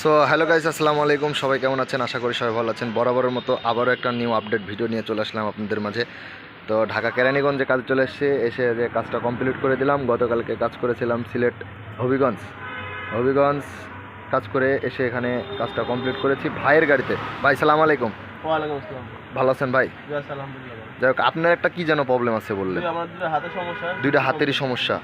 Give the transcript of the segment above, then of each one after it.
So hello guys আসসালামু আলাইকুম। সবাই কেমন আছেন? আশা করি সবাই ভালো আছেন। বরাবরের মতো আবারও একটা নিউ আপডেট ভিডিও নিয়ে চলে আসলাম আপনাদের মাঝে। তো ঢাকা কেরানীগঞ্জে কাজ চলে এসেছে। এসে যে কাজটা কমপ্লিট করে দিলাম। গতকালকে কাজ করেছিলাম সিলেট হবিগঞ্জ। হবিগঞ্জ কাজ করে এসে এখানে কাজটা কমপ্লিট করেছি ভাইয়ের গাড়িতে। ভাই সালাম আলাইকুম। ওয়ালাইকুম আসসালাম। ভালো আছেন ভাই? আলহামদুলিল্লাহ। যাই হোক আপনার একটা কি যেন প্রবলেম আছে বললেন? আমার সমস্যা। দুইটা হাতেরই সমস্যা।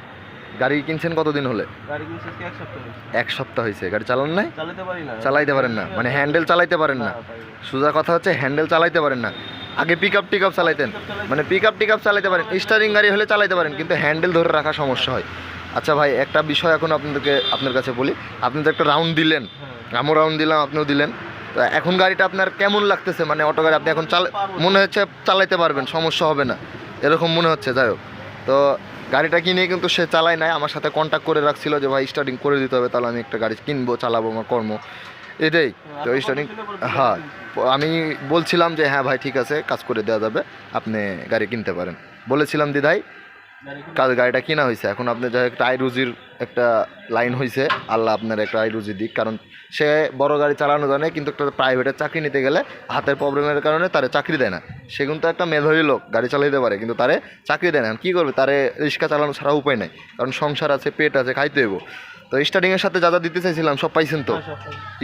গাড়ি কিনছেন কতদিন হলে? গাড়ি কিনছি এক সপ্তাহ হয়েছে। এক সপ্তাহ হয়েছে। গাড়ি চালান নাই? চালাতে পারি না। চালাইতে পারেন না। মানে হ্যান্ডেল চালাইতে পারেন না। না, সোজা কথা হচ্ছে হ্যান্ডেল চালাইতে পারেন না। আগে পিক আপ টিক আপ চালাইতেন মানে পিক আপ টিক আপ চালাইতে পারেন। স্টারিং গাড়ি হলে চালাইতে পারেন কিন্তু হ্যান্ডেল ধরে রাখা সমস্যা হয়। আচ্ছা ভাই একটা বিষয় এখন আপনাদেরকে আপনার কাছে বলি। আপনি তো একটা রাউন্ড দিলেন। হ্যাঁ। আমিও রাউন্ড দিলাম আপনিও দিলেন। তো এখন গাড়িটা আপনার কেমন লাগতেছে? মানে অটো গাড়ি আপনি এখন চালা মনে হচ্ছে চালাইতে পারবেন সমস্যা হবে না। এরকম মনে হচ্ছে যাই হোক। তো গাড়িটা কিনে কিন্তু সে চালায় নাই। আমার সাথে কন্ট্যাক্ট করে রাখছিল যে ভাই স্টার্টিং করে দিতে হবে তাহলে আমি একটা গাড়ি কিনবো চালাবো আমার কর্ম। এটাই। তো স্টার্টিং হ্যাঁ আমি বলছিলাম যে হ্যাঁ ভাই ঠিক আছে কাজ করে দেওয়া যাবে। আপনি গাড়ি কিনতে পারেন। বলেছিলাম দিদাই কাজ গাড়িটা কিনা হয়েছে। এখন আপনি যাই একটা আয় রুজির একটা লাইন হয়েছে। আল্লাহ আপনার একটা আয় রুজি দিক। কারণ সে বড় গাড়ি চালানো জানে কিন্তু একটা প্রাইভেটের চাকরি নিতে গেলে হাতের প্রবলেমের কারণে তারে চাকরি দেয় না। সে কিন্তু একটা মেধাবী লোক গাড়ি চালাইতে পারে কিন্তু তারে চাকরি দেয় না। কী করবে? তারে রিক্সা চালানো ছাড়া উপায় নাই। কারণ সংসার আছে পেট আছে খাইতে হইব। তো স্টার্টিংয়ের সাথে যা যা দিতে চাইছিলাম সব পাইছেন তো? হ্যাঁ।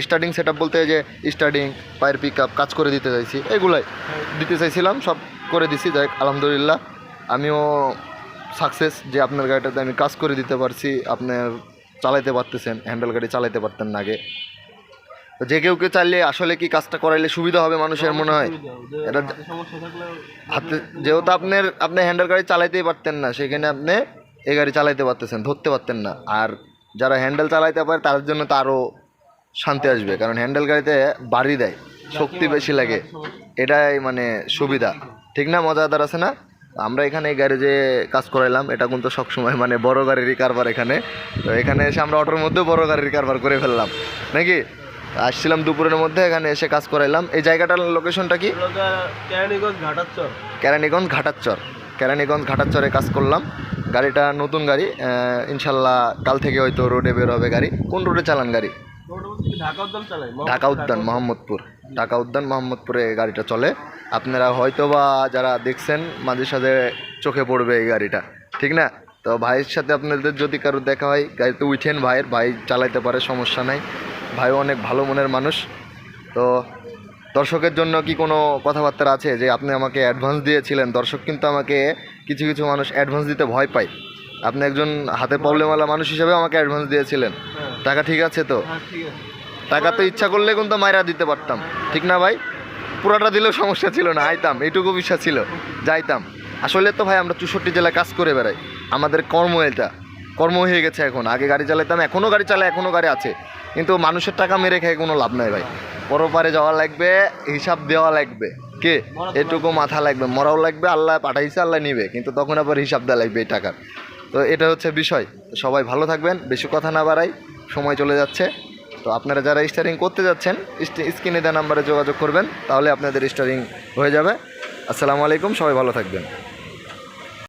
স্টার্টিং সেট বলতে যে স্টার্টিং পায়ের পিক আপ কাজ করে দিতে চাইছি এগুলাই দিতে চাইছিলাম সব করে দিছি। যাই আলহামদুলিল্লাহ। আমিও সাকসেস যে আপনার গাড়িটাতে আমি কাজ করে দিতে পারছি আপনার চালাইতে পারতেছেন হ্যান্ডেল গাড়ি চালাইতে পারতেন না আগে। তো যে কেউ কেউ চাইলে আসলে কি কাজটা করাইলে সুবিধা হবে মানুষের মনে হয়? এটা- হাতে যেহেতু আপনার আপনি হ্যান্ডেল গাড়ি চালাইতেই পারতেন না সেখানে আপনি এই গাড়ি চালাইতে পারতেছেন ধরতে পারতেন না। আর যারা হ্যান্ডেল চালাইতে পারে তাদের জন্য তো আরও শান্তি আসবে কারণ হ্যান্ডেল গাড়িতে বাড়ি দেয় শক্তি বেশি লাগে। এটাই মানে সুবিধা। ঠিক না? মজাদার আছে না? আমরা এখানে এই যে কাজ করাইলাম। এটা কিন্তু সবসময় মানে বড় গাড়িরই কারবার এখানে। তো এখানে এসে আমরা অটোর মধ্যে বড় গাড়ির কারবার করে ফেললাম। নাকি? আসছিলাম দুপুরের মধ্যে, এখানে এসে কাজ করাইলাম। এই জায়গাটার লোকেশনটা কি? কেরানীগঞ্জ ঘাটাচ্চর। কেরানীগঞ্জ ঘাটাচ্চর ঘাটাচ্চরে কাজ করলাম। গাড়িটা নতুন গাড়ি। ইনশাল্লাহ কাল থেকে হয়তো রোডে বের হবে গাড়ি। কোন রোডে চালান গাড়ি? ঢাকা উদ্যান চালাই ঢাকা উদ্যান, মোহাম্মদপুর ঢাকা উদ্যান মোহাম্মদপুরে গাড়িটা চলে। আপনারা হয়তো বা যারা দেখছেন, মাঝে সাঝে চোখে পড়বে এই গাড়িটা, ঠিক না? তো ভাইয়ের সাথে আপনাদের যদি কারও দেখা হয় গাড়িতে উঠেন ভাইয়ের, ভাই চালাইতে পারে, সমস্যা নাই। ভাইও অনেক ভালো মনের মানুষ। তো দর্শকের জন্য কি কোনো কথাবার্তা আছে যে আপনি আমাকে অ্যাডভান্স দিয়েছিলেন? দর্শক কিন্তু আমাকে কিছু কিছু মানুষ অ্যাডভান্স দিতে ভয় পায়। আপনি একজন হাতে প্রবলেমওয়ালা মানুষ হিসেবে আমাকে অ্যাডভান্স দিয়েছিলেন। টাকা ঠিক আছে তো? হ্যাঁ টাকা তো ইচ্ছা করলে কিন্তু মাইরা দিতে পারতাম। ঠিক না ভাই? পুরোটা দিলেও সমস্যা ছিল না আইতাম এইটুকু বিশ্বাস ছিল যাইতাম। আসলে তো ভাই আমরা চৌষট্টি জেলায় কাজ করে বেড়াই। আমাদের কর্ম এটা কর্ম হয়ে গেছে এখন। আগে গাড়ি চালাইতাম এখনও গাড়ি চালাই এখনও গাড়ি আছে। কিন্তু মানুষের টাকা মেরে খেয়ে কোনো লাভ নাই ভাই। পরপারে যাওয়া লাগবে হিসাব দেওয়া লাগবে। কে? এটুকু মাথা লাগবে। মরাও লাগবে আল্লাহ পাঠাইছে আল্লাহ নিবে। কিন্তু তখন আবার হিসাব দেওয়া লাগবে এই টাকার। তো এটা হচ্ছে বিষয়। সবাই ভালো থাকবেন বেশি কথা না বাড়াই। সময় চলে যাচ্ছে। তো আপনারা যারা স্টারিং করতে যাচ্ছেন স্ক্রিনে দেওয়া নাম্বারে যোগাযোগ করবেন, তাহলে আপনাদের স্টারিং হয়ে যাবে। আসসালামু আলাইকুম, সবাই ভালো থাকবেন।